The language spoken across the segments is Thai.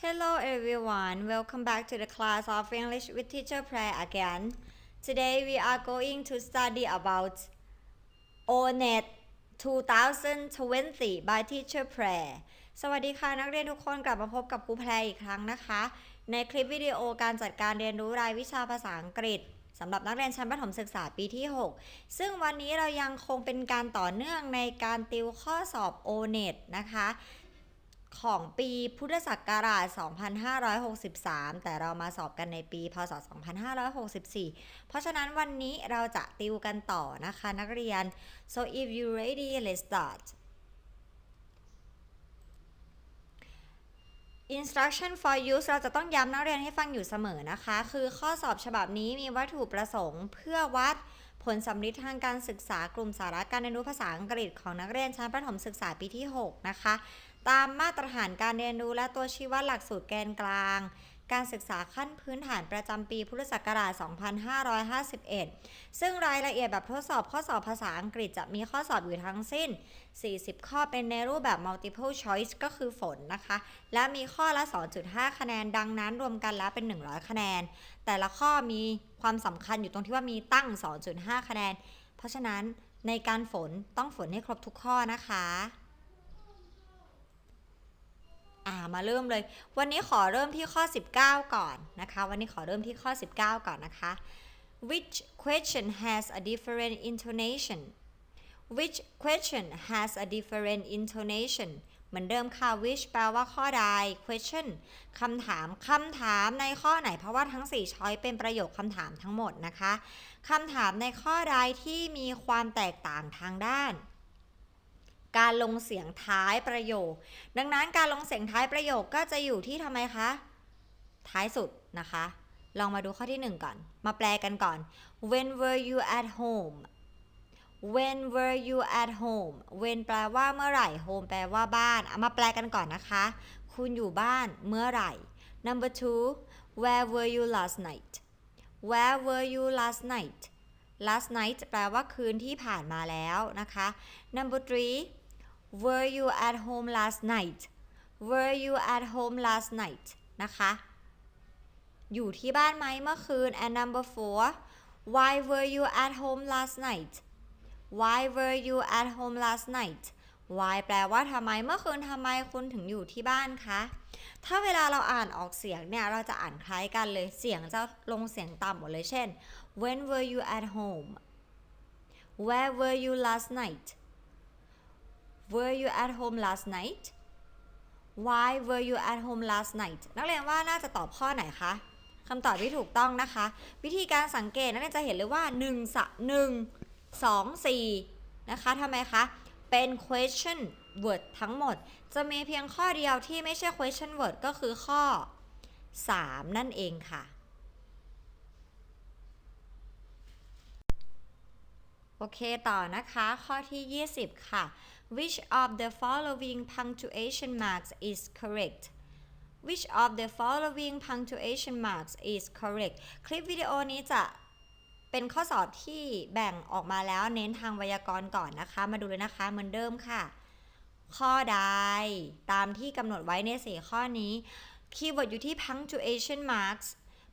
Hello everyone, welcome back to the class of English with Teacher Prayer again. Today we are going to study about ONET 2020 by Teacher Prayer สวัสดีค่ะนักเรียนทุกคนกลับมาพบกับครูแพรอีกครั้งนะคะ ในคลิปวิดีโอการจัดการเรียนรู้รายวิชาภาษาอังกฤษสำหรับนักเรียนชั้นประถมศึกษาปีที่ 6 ซึ่งวันนี้เรายังคงเป็นการต่อเนื่องในการติวข้อสอบ ONET นะคะ ของปีพุทธศักราช 2563 แต่เรามาสอบกันในปี พศ 2564 เพราะฉะนั้นวันนี้เราจะติวกันต่อนะคะนักเรียน so if you ready let's start instruction for use เราจะต้องย้ำนักเรียนให้ฟังอยู่เสมอนะคะ คือข้อสอบฉบับนี้มีวัตถุประสงค์เพื่อวัด ผลสำลิดทางการศึกษากลุ่มสาระการเรียนรู้ภาษาอังกฤษของนักเรียนชั้นประถมศึกษาปีที่ 6 นะคะ ตามมาตรฐานการเรียนรู้และตัวชี้วัดหลักสูตรแกนกลาง การศึกษาขั้นพื้นฐานประจำปีพุทธศักราช 2551 ซึ่งรายละเอียดแบบทดสอบข้อสอบภาษาอังกฤษจะมีข้อสอบอยู่ทั้งสิ้น 40 ข้อเป็นในรูปแบบ multiple choice ก็คือฝนนะคะ และมีข้อละ 2.5 คะแนน ดังนั้นรวมกันแล้วเป็น 100 คะแนน แต่ละข้อมีความสำคัญอยู่ตรงที่ว่ามีตั้ง 2.5 คะแนน เพราะฉะนั้นในการฝนต้องฝนให้ครบทุกข้อนะคะ่ามาเริ่มเลย วันนี้ขอเริ่มที่ข้อ 19 ก่อนนะคะ วันนี้ขอเริ่มที่ข้อ 19 ก่อนนะคะ which question has a different intonation which question has a different intonation เหมือนเดิมค่ะ which แปลว่าข้อใด question คำถามคำถามในข้อไหนเพราะว่าทั้ง 4 ช้อยเป็นประโยคคำถามทั้งหมดนะคะคำถามในข้อใดที่มีความแตกต่างทางด้าน การลงเสียงท้ายประโยค ดังนั้นการลงเสียงท้ายประโยคก็จะอยู่ที่ทำไมคะ ท้ายสุดนะคะ ลองมาดูข้อที่ 1 ก่อน มาแปลกันก่อน when were you at home when were you at home when แปลว่าเมื่อไหร่ home แปลว่าบ้าน เอามาแปลกันก่อนนะคะ คุณอยู่บ้านเมื่อไหร่ number two where were you last night where were you last night last night แปลว่าคืนที่ผ่านมาแล้วนะคะ number three were you at home last night were you at home last night นะคะ อยู่ที่บ้านไหมเมื่อคืน and number four why were you at home last night why were you at home last night why แปลว่าทำไมเมื่อคืนทำไมคุณถึงอยู่ที่บ้านคะ ถ้าเวลาเราอ่านออกเสียงเนี่ย เราจะอ่านคล้ายกันเลย เสียงจะลงเสียงต่ำหมดเลย เช่น when were you at home where were you last night were you at home last night why were you at home last night นักเรียนว่าน่าจะตอบข้อไหนคะคำตอบที่ถูกต้องนะคะ วิธีการสังเกตนักเรียนจะเห็นเลยว่า1สะ1 2 4 นะคะทำไมคะ เป็น question word ทั้งหมด จะมีเพียงข้อเดียวที่ไม่ใช่ question word ก็คือข้อ 3 นั่นเองค่ะ โอเคต่อนะคะ ข้อที่ 20 ค่ะ which of the following punctuation marks is correct which of the following punctuation marks is correct คลิปวิดีโอนี้จะ เป็นข้อสอบที่แบ่งออกมาแล้วเน้นทางไวยากรณ์ก่อนนะคะ มาดูเลยนะคะเหมือนเดิมค่ะ ข้อใดตามที่กำหนดไว้ในสี่ข้อนี้คีย์เวิร์ดอยู่ที่ punctuation marks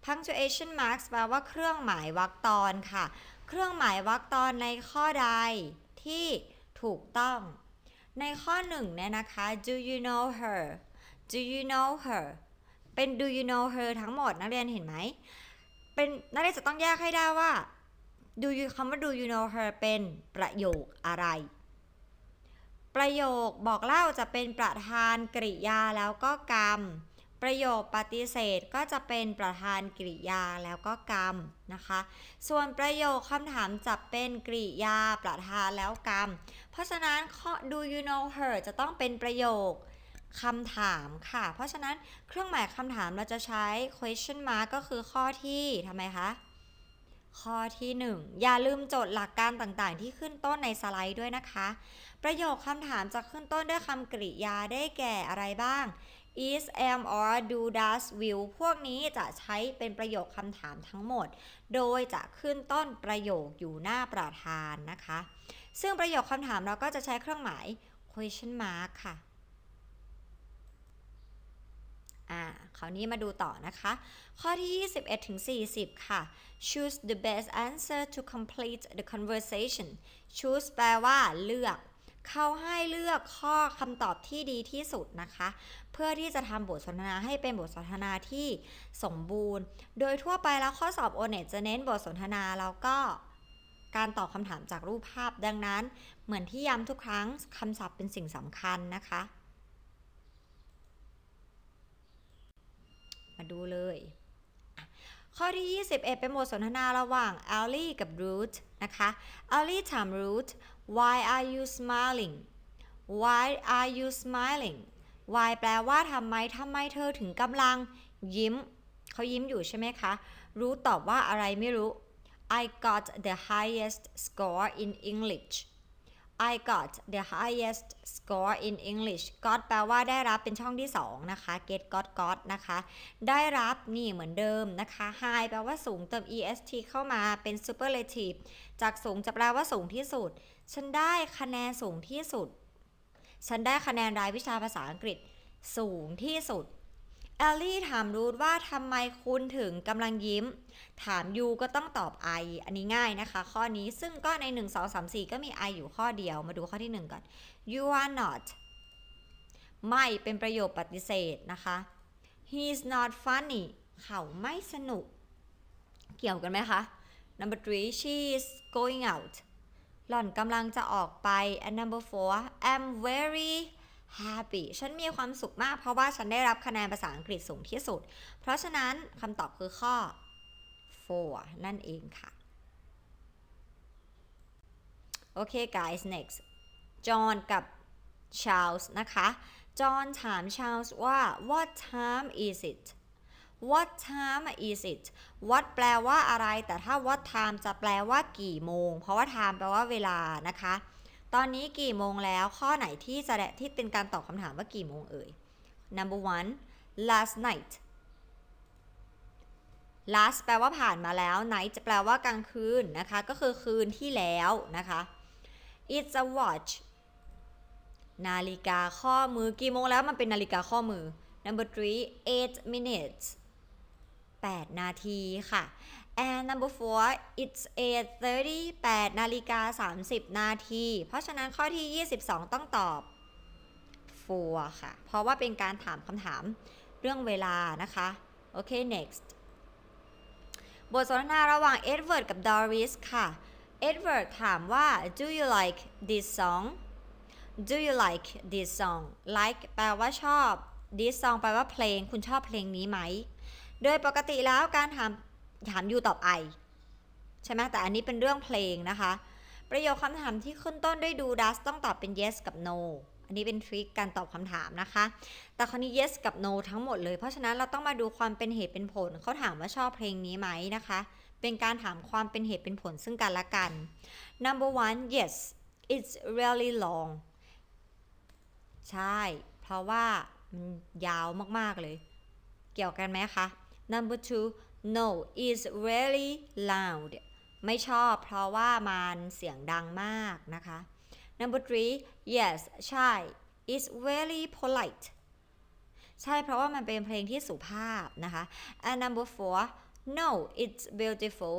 punctuation marks แปลว่าเครื่องหมายวรรคตอนค่ะ เครื่องหมายวรรคตอนในข้อใดที่ถูกต้อง ในข้อหนึ่งเนี่ยนะคะ do you know her do you know her เป็น do you know her ทั้งหมดนักเรียนเห็นไหม เป็นนักเรียนจะต้องแยกให้ได้ว่า do you คำว่า do you know her เป็นประโยคอะไร ประโยคบอกเล่าจะเป็นประธานกริยาแล้วก็กรรม ประโยคปฏิเสธก็จะเป็นประธานกริยาแล้วก็กรรมนะคะ ส่วนประโยคคำถามจะเป็นกริยาประธานแล้วกรรม เพราะฉะนั้นข้อ do you know her จะต้องเป็นประโยค คำถามค่ะ เพราะฉะนั้นเครื่องหมายคำถามเราจะใช้ question mark ก็คือข้อที่ทำไมคะ ข้อที่ 1 อย่าลืมโจทย์หลักการต่างๆ ที่ขึ้นต้นในสไลด์ด้วยนะคะ ประโยคคำถามจะขึ้นต้นด้วยคำกริยาได้แก่อะไรบ้าง is am or do does will พวกนี้จะใช้เป็นประโยคคำถามทั้งหมด โดยจะขึ้นต้นประโยคอยู่หน้าประธานนะคะ ซึ่งประโยคคำถามเราก็จะใช้เครื่องหมาย question mark ค่ะ อ่าคราวนี้มาดูต่อนะคะ ข้อที่ 21ถึง40 ค่ะ choose the best answer to complete the conversation choose แปลว่าเลือก เขาให้เลือกข้อคำตอบที่ดีที่สุดนะคะ เพื่อที่จะทำบทสนทนาให้เป็นบทสนทนาที่สมบูรณ์ โดยทั่วไปแล้วข้อสอบ o n e t จะเน้นบทสนทนาแล้วก็การตอบคำถามจากรูปภาพดังนั้น เหมือนที่ย้ำทุกครั้งคำศัพท์เป็นสิ่งสำคัญนะคะ มาดูเลย ข้อที่ 21 เป็นบทสนทนาระหว่าง Ellie กับ Ruth นะคะ Ellie ถาม Ruth why are you smiling why are you smiling why แปลว่าทำไมทำไมเธอถึงกำลังยิ้ม เขายิ้มอยู่ใช่ไหมคะ Ruth ตอบว่าอะไรไม่รู้ I got the highest score in English I got the highest score in English got แปลว่าได้รับเป็นช่องที่ 2 นะคะ get got got นะคะ ได้รับนี่เหมือนเดิมนะคะ high แปลว่าสูงเติม est เข้ามาเป็น superlative จากสูงจะแปลว่าสูงที่สุด ฉันได้คะแนนสูงที่สุด ฉันได้คะแนนรายวิชาภาษาอังกฤษสูงที่สุด แอลลี่ถามรูทว่าทำไมคุณถึงกำลังยิ้ม ถามยูก็ต้องตอบ I อันนี้ง่ายนะคะ ข้อนี้ซึ่งก็ใน 1 2 3 4 ก็มี I ออยู่ข้อเดียวมาดูข้อที่ 1 ก่อน you are not ไม่เป็นประโยคปฏิเสธนะคะ he's not funny เขาไม่สนุก เกี่ยวกันไหมคะ number three she's going out หล่อนกำลังจะออกไป and number four I'm very happy ฉันมีความสุขมากเพราะว่าฉันได้รับคะแนนภาษาอังกฤษสูงที่สุด เพราะฉะนั้นคำตอบคือข้อ four นั่นเองค่ะ โอเค guys next John กับ Charles นะคะ John ถาม Charles ว่า what time is it what time is it what แปลว่าอะไร แต่ถ้า what time จะแปลว่ากี่โมง เพราะว่า time แปลว่าเวลานะคะ ตอนนี้กี่โมงแล้ว ข้อไหนที่จะที่เป็นการตอบคำถามว่ากี่โมงเอ่ย number one last night last แปลว่าผ่านมาแล้ว night จะแปลว่ากลางคืนนะคะ ก็คือคืนที่แล้วนะคะ it's a watch นาฬิกาข้อมือกี่โมงแล้วมันเป็นนาฬิกาข้อมือ number three eight minutes 8 นาทีค่ะ and number four it's 8 38นาฬิกา30 นาที เพราะฉะนั้นข้อที่ 22 ต้องตอบ four ค่ะ เพราะว่าเป็นการถามคำถามเรื่องเวลานะคะ โอเค next บทสนทนาระหว่างเอ็ดเวิร์ดกับดอริสค่ะเอ็ดเวิร์ดถามว่า do you like this song do you like this song like แปลว่าชอบ this song แปลว่าเพลง คุณชอบเพลงนี้ไหม โดยปกติแล้วการถาม ถามยูตอบ I ใช่ไหมแต่อันนี้เป็นเรื่องเพลงนะคะ ประโยคคำถามที่ขึ้นต้นด้วย do does ต้องตอบเป็น yes กับ no อันนี้เป็นทริคการตอบคำถามนะคะ แต่คราวนี้ yes กับ no ทั้งหมดเลย เพราะฉะนั้นเราต้องมาดูความเป็นเหตุเป็นผล เขาถามว่าชอบเพลงนี้ไหมนะคะ เป็นการถามความเป็นเหตุเป็นผลซึ่งกันและกัน number one yes it's really long ใช่ เพราะว่ามันยาวมาก ๆ เลย เกี่ยวกันไหมคะ number two no is really loud ไม่ชอบเพราะว่ามันเสียงดังมากนะคะ number three yes ใช่ is very polite ใช่เพราะว่ามันเป็นเพลงที่สุภาพนะคะ and number four no it's beautiful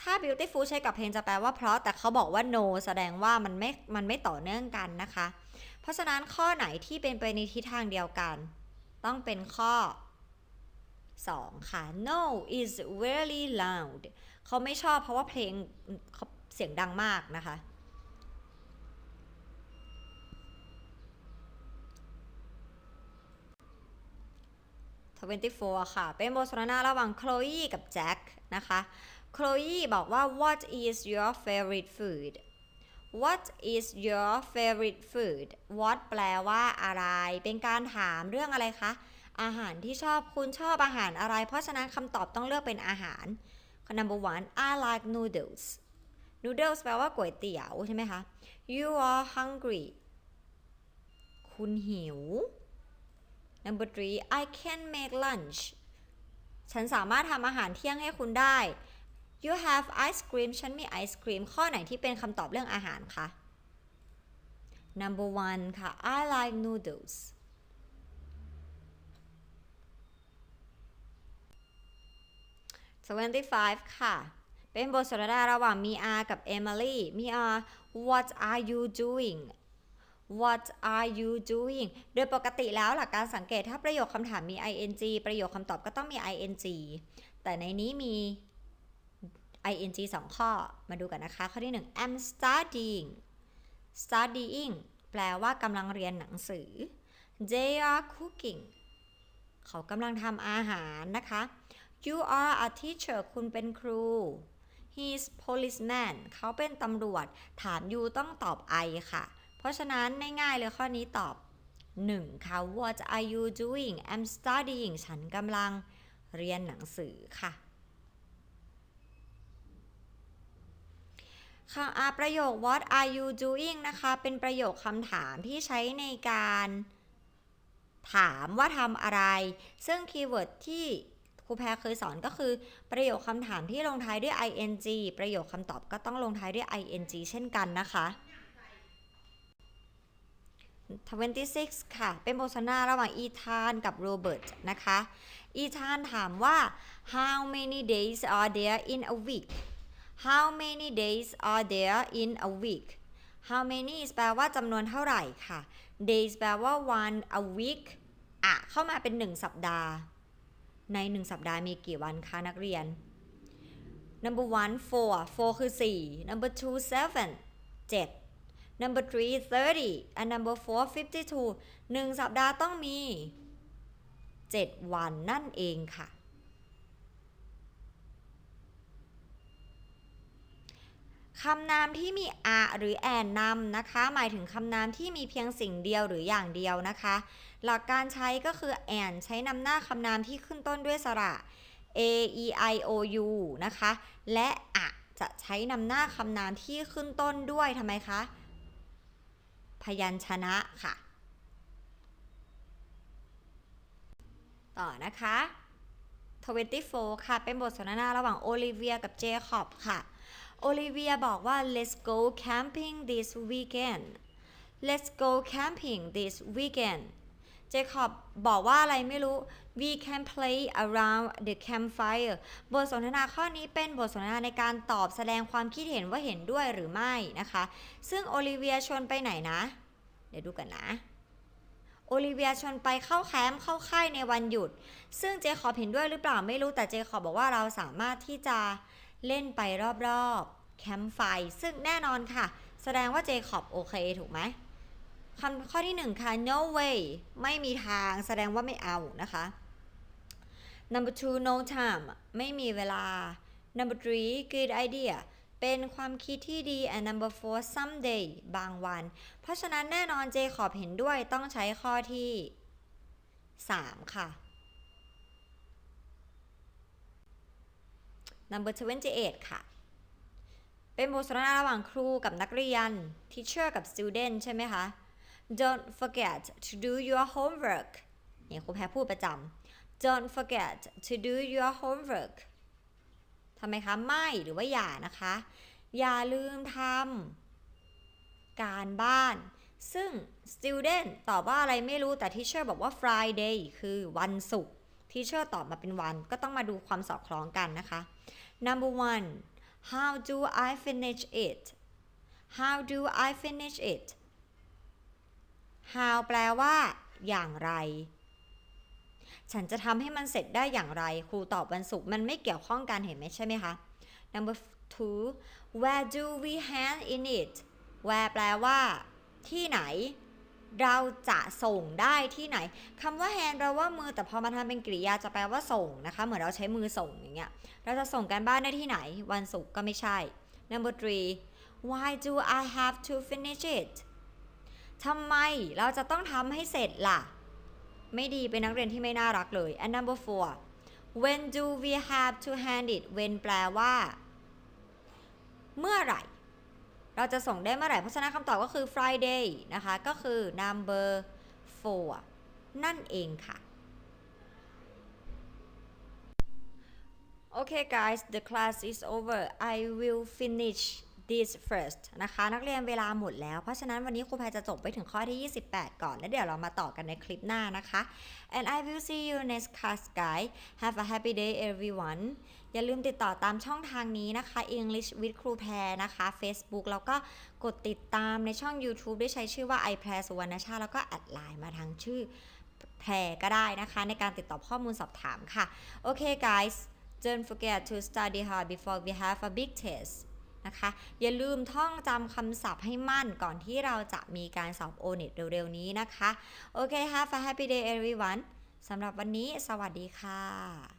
ถ้า beautiful ใช้กับเพลงจะแปลว่าเพราะ แต่เขาบอกว่า no แสดงว่ามันไม่ มันไม่ต่อเนื่องกันนะคะ เพราะฉะนั้นข้อไหนที่เป็นไปในทิศทางเดียวกัน ต้องเป็นข้อ 2 ค่ะ no is very loud เขาไม่ชอบเพราะว่าเพลงเขาเสียงดังมากนะคะ 24 ค่ะ เป็นบทสนทนาระหว่างโคล e กับแจ็คนะคะโคล e บอกว่า what is your favorite food what is your favorite food what แปลว่าอะไร เป็นการถามเรื่องอะไรคะ อาหารที่ชอบคุณชอบอาหารอะไร เพราะฉะนั้นคำตอบต้องเลือกเป็นอาหาร number one I like noodles noodles แปลว่าก๋วยเตี๋ยวใช่ไหมคะ you are hungry คุณหิว number three I can make lunch ฉันสามารถทำอาหารเที่ยงให้คุณได้ you have ice cream ฉันมีไอศครีม ข้อไหนที่เป็นคำตอบเรื่องอาหารคะ number one ค่ะ I like noodles 75 ค่ะ เป็นบทสนทนาระหว่างมีอากับเอมิลี่มีอา what are you doing what are you doing โดยปกติแล้วหลักการสังเกตถ้าประโยคคำถามมี ing ประโยคคำตอบก็ต้องมี ing แต่ในนี้มี ing สองข้อ มาดูกันนะคะ ข้อที่ 1 I'm studying studying แปลว่ากำลังเรียนหนังสือ they are cooking เขากำลังทำอาหารนะคะ you are a teacher คุณเป็นครู he's policeman เขาเป็นตำรวจ ถาม you ต้องตอบ I ค่ะ เพราะฉะนั้นง่ายๆเลยข้อนี้ตอบ 1 ค่ะ what are you doing I'm studying ฉันกำลังเรียนหนังสือค่ะค่ะอ่าประโยค what are you doing นะคะ เป็นประโยคคำถามที่ใช้ในการ ถามว่าทำอะไร ซึ่งคีย์เวิร์ดที่ ครูแพรเคยสอนก็คือ ประโยคคำถามที่ลงท้ายด้วย ing ประโยคคำตอบก็ต้องลงท้ายด้วย ing เช่นกันนะคะ26 ค่ะ เป็นบทสนทนาระหว่างอีธานกับโรเบิร์ตนะคะ อีธานถามว่า how many days are there in a week how many days are there in a week how many แปลว่าจำนวนเท่าไหร่ค่ะ days แปลว่า one a week อะเข้ามาเป็น 1 สัปดาห์ ใน 1 สัปดาห์มีกี่วันคะนักเรียน number one four four คือ 4 number two seven 7 number three thirty and number four fifty two 1สัปดาห์ต้องมี 7 วันนั่นเองค่ะ คำนามที่มี a หรือ and นำนะคะ หมายถึงคำนามที่มีเพียงสิ่งเดียวหรืออย่างเดียวนะคะ หลักการใช้ก็คือ and ใช้นำหน้าคำนามที่ขึ้นต้นด้วยสระ a e i o u นะคะ และ a จะใช้นำหน้าคำนามที่ขึ้นต้นด้วยทำไมคะ พยัญชนะค่ะ ต่อนะคะ24 ค่ะ เป็นบทสนทนาระหว่างโอลิเวียกับเจคอบค่ะโอลิเวียบอกว่า let's go camping this weekend let's go camping this weekend เจคอบบอกว่าอะไรไม่รู้ we can play around the campfire บทสนทนาข้อนี้เป็นบทสนทนาในการตอบแสดงความคิดเห็นว่าเห็นด้วยหรือไม่นะคะ ซึ่งโอลิเวียชวนไปไหนนะ เดี๋ยวดูกันนะโอลิเวียชวนไปเข้าแคมป์เข้าค่ายในวันหยุด ซึ่งเจคอบเห็นด้วยหรือเปล่าไม่รู้แต่เจคอบบอกว่าเราสามารถที่จะเล่นไปรอบๆแคมป์ไฟ ซึ่งแน่นอนค่ะ แสดงว่าเจคอบโอเคถูกไหม คำข้อที่หนึ่งค่ะ no way ไม่มีทางแสดงว่าไม่เอานะคะ number two no time ไม่มีเวลา number three good idea เป็นความคิดที่ดี and number four someday บางวัน เพราะฉะนั้นแน่นอนเจคอบเห็นด้วยต้องใช้ข้อที่ 3 ค่ะ number 28 ค่ะ เป็นบทสนทนาระหว่างครูกับนักเรียน teacher กับ student ใช่ไหมคะ don't forget to do your homework เนี่ยครูแพรพูดประจำ don't forget to do your homework ทำไมคะ ไม่หรือว่าอย่านะคะ อย่าลืมทำการบ้าน ซึ่ง student ตอบว่าอะไรไม่รู้แต่ teacher บอกว่า Friday คือวันศุกร์ teacher ตอบมาเป็นวัน ก็ต้องมาดูความสอดคล้องกันนะคะ number one how do I finish it how do I finish it how แปลว่า อย่างไร ฉันจะทำให้มันเสร็จได้อย่างไร ครูตอบวันศุกร์มันไม่เกี่ยวข้องกันเห็นไหมใช่ไหมคะ number two where do we hand in it where แปลว่า ที่ไหน เราจะส่งได้ที่ไหนคำว่า hand แปลว่ามือแต่พอมาทำเป็นกริยาจะแปลว่าส่งนะคะ เหมือนเราใช้มือส่งอย่างเงี้ย เราจะส่งกันบ้านได้ที่ไหน วันศุกร์ก็ไม่ใช่ number three why do I have to finish it ทำไมเราจะต้องทำให้เสร็จล่ะ ไม่ดีเป็นนักเรียนที่ไม่น่ารักเลย and number four when do we have to hand it when แปลว่า เมื่อไหร่ เราจะส่งได้เมื่อไหร่ เพราะฉะนั้นคำตอบก็คือ Friday นะคะ ก็คือ number four นั่นเองค่ะ Okay guys the class is over I will finish this first นะคะ นักเรียนเวลาหมดแล้ว เพราะฉะนั้นวันนี้ครูแพรจะจบไปถึงข้อที่ 28 ก่อน แล้วเดี๋ยวเรามาต่อกันในคลิปหน้านะคะ and I will see you next class guys have a happy day everyone อย่าลืมติดต่อตามช่องทางนี้นะคะ English with ครูแพรนะคะ Facebook แล้วก็กดติดตามในช่อง YouTube ด้วยใช้ชื่อว่า i p r สุวรรณชา แล้วก็แอดไลน์มาทางชื่อแพรก็ได้นะคะ ในการติดต่อข้อมูลสอบถามค่ะ โอเค guys don't forget to study hard before we have a big test นะคะ อย่าลืมท่องจำคำศัพท์ให้มั่นก่อนที่เราจะมีการสอบ o n e t เร็วๆนี้นะคะ โอเค have a happy day everyone สำหรับวันนี้ สวัสดีค่ะ